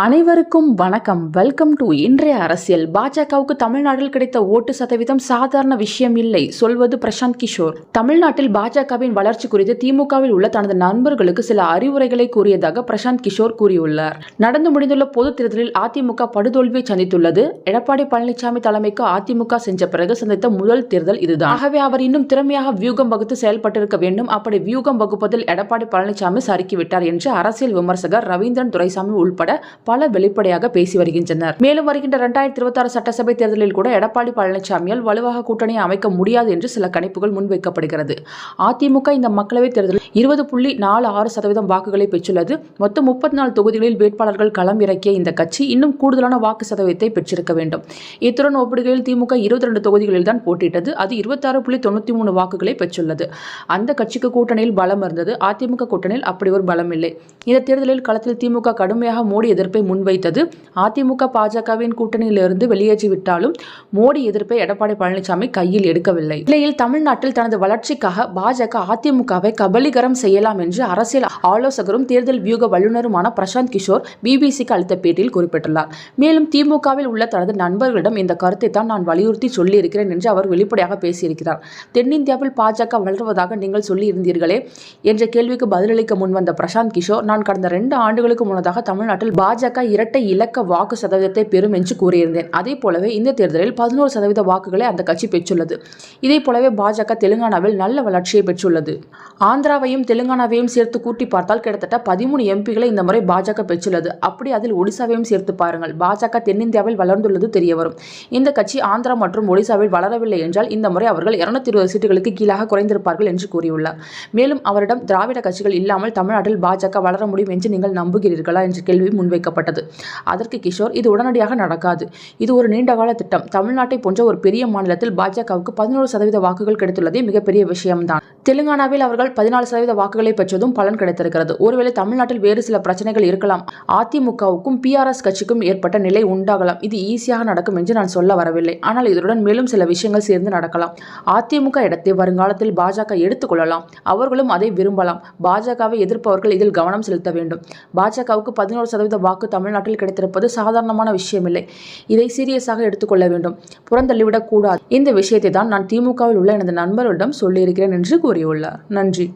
அனைவருக்கும் வணக்கம். Welcome to இன்றைய அரசியல். பாஜகவுக்கு தமிழ்நாட்டில் கிடைத்த ஓட்டு சதவீதம் சாதாரண விஷயம் இல்லை சொல்வது பிரசாந்த் கிஷோர். தமிழ்நாட்டில் பாஜகவின் வளர்ச்சி குறித்து திமுகவில் உள்ள தனது நண்பர்களுக்கு சில அறிவுரைகளை கூறியதாக பிரசாந்த் கிஷோர் கூறியுள்ளார். நடந்து முடிந்துள்ள பொது தேர்தலில் அதிமுக படுதோல்வியை சந்தித்துள்ளது. எடப்பாடி பழனிசாமி தலைமைக்கு அதிமுக சென்ற பிறகு சந்தித்த முதல் தேர்தல் இதுதான். ஆகவே அவர் இன்னும் திறமையாக வியூகம் வகுத்து செயல்பட்டிருக்க வேண்டும். அப்படி வியூகம் வகுப்பதில் எடப்பாடி பழனிசாமி சறுக்கிவிட்டார் என்று அரசியல் விமர்சகர் ரவீந்திரன் துரைசாமி உள்பட பல வெளிப்படையாக பேசி வருகின்றனர். மேலும் வருகின்ற இரண்டாயிரத்தி இருபத்தி ஆறு சட்டசபை தேர்தலில் கூட எடப்பாடி பழனிசாமியால் வலுவாக கூட்டணியை அமைக்க முடியாது என்று சில கணிப்புகள் முன்வைக்கப்படுகிறது அதிமுக இந்த மக்களவைத் தேர்தலில் இருபது புள்ளி நாலு ஆறு சதவீதம் வாக்குகளை பெற்றுள்ளது. மொத்தம் முப்பத்தி நாலு தொகுதிகளில் வேட்பாளர்கள் களம் இறக்கிய இந்த கட்சி இன்னும் கூடுதலான வாக்கு சதவீதத்தை பெற்றிருக்க வேண்டும். இத்துடன் ஒப்பிடுகையில் திமுக இருபத்தி ரெண்டு தொகுதிகளில் தான் போட்டியிட்டது. அது இருபத்தாறு புள்ளி தொண்ணூற்றி மூணு வாக்குகளை பெற்றுள்ளது. அந்த கட்சிக்கு கூட்டணியில் பலம் இருந்தது. அதிமுக கூட்டணியில் அப்படி ஒரு பலம் இல்லை. இந்த தேர்தலில் களத்தில் திமுக கடுமையாக மோடி எதிர்ப்பை முன்வைத்தது. அதிமுக பாஜகவின் கூட்டணியிலிருந்து வெளியேற்றிவிட்டாலும் மோடி எதிர்ப்பை எடப்பாடி பழனிசாமி கையில் எடுக்கவில்லை. இந்நிலையில் தமிழ்நாட்டில் தனது வளர்ச்சிக்காக பாஜக அதிமுகவை கபலீகரம் செய்யலாம் என்று அரசியல் ஆலோசகரும் தேர்தல் வியூக வல்லுநருமான பிரசாந்த் கிஷோர் பிபிசிக்கு அளித்த பேட்டியில் குறிப்பிட்டுள்ளார். மேலும் திமுகவில் உள்ள தனது நண்பர்களிடம் இந்த கருத்தை தான் நான் வலியுறுத்தி சொல்லியிருக்கிறேன் என்று அவர் வெளிப்படையாக பேசியிருக்கிறார். தென்னிந்தியாவில் பாஜக வளர்வதாக நீங்கள் சொல்லியிருந்தீர்களே என்ற கேள்விக்கு பதிலளிக்க முன்வந்த பிரசாந்த் கிஷோர் நான் கடந்த ரெண்டு ஆண்டுகளுக்கு முன்னதாக தமிழ்நாட்டில் பாஜக பாஜக இரட்டை இலக்க வாக்கு சதவீதத்தை பெறும் என்று கூறியிருந்தேன். அதே போலவே இந்த தேர்தலில் பதினோரு சதவீத வாக்குகளை அந்த கட்சி பெற்றுள்ளது. இதே போலவே பாஜக தெலுங்கானாவில் நல்ல வளர்ச்சியை பெற்றுள்ளது. ஆந்திராவையும் தெலுங்கானாவையும் சேர்த்து கூட்டி பார்த்தால் கிட்டத்தட்ட பதிமூணு எம்பிகளை இந்த முறை பாஜக பெற்றுள்ளது. அப்படி அதில் ஒடிசாவையும் சேர்த்து பாருங்கள். பாஜக தென்னிந்தியாவில் வளர்ந்துள்ளது தெரிய வரும். இந்த கட்சி ஆந்திரா மற்றும் ஒடிசாவில் வளரவில்லை என்றால் இந்த முறை அவர்கள் இருநூத்தி இருபது சீட்டுகளுக்கு கீழாக குறைந்திருப்பார்கள் என்று கூறியுள்ளார். மேலும் அவரிடம் திராவிட கட்சிகள் இல்லாமல் தமிழ்நாட்டில் பாஜக வளர முடியும் என்று நீங்கள் நம்புகிறீர்களா என்ற கேள்வி முன்வைக்க முன்வைக்கப்பட்டது அதற்கு கிஷோர் இது உடனடியாக நடக்காது. இது ஒரு நீண்டகால திட்டம். தமிழ்நாட்டை போன்ற ஒரு பெரிய மாநிலத்தில் பாஜகவுக்கு பதினோரு சதவீத வாக்குகள் கிடைத்துள்ளதே மிகப்பெரிய விஷயம்தான். தெலுங்கானாவில் அவர்கள் பதினாலு சதவீத வாக்குகளை பெற்றதும் பலன் கிடைத்திருக்கிறது. ஒருவேளை தமிழ்நாட்டில் வேறு சில பிரச்சனைகள் இருக்கலாம். அதிமுகவுக்கும் பிஆர்எஸ் கட்சிக்கும் ஏற்பட்ட நிலை உண்டாகலாம். இது ஈஸியாக நடக்கும் என்று நான் சொல்ல வரவில்லை. ஆனால் இதனுடன் மேலும் சில விஷயங்கள் சேர்ந்து நடக்கலாம். அதிமுக இடத்தை வருங்காலத்தில் பாஜக எடுத்துக்கொள்ளலாம் அவர்களும் அதை விரும்பலாம். பாஜகவை எதிர்ப்பவர்கள் இதில் கவனம் செலுத்த வேண்டும். பாஜகவுக்கு பதினோரு சதவீத வாக்கு தமிழ்நாட்டில் கிடைத்திருப்பது சாதாரணமான விஷயமில்லை. இதை சீரியஸாக எடுத்துக்கொள்ள வேண்டும். புறந்தள்ளிவிடக் கூடாது இந்த விஷயத்தை தான் நான் திமுகவில் உள்ள எனது நண்பர்களிடம் சொல்லியிருக்கிறேன் என்று கூறியுள்ளார். நன்றி.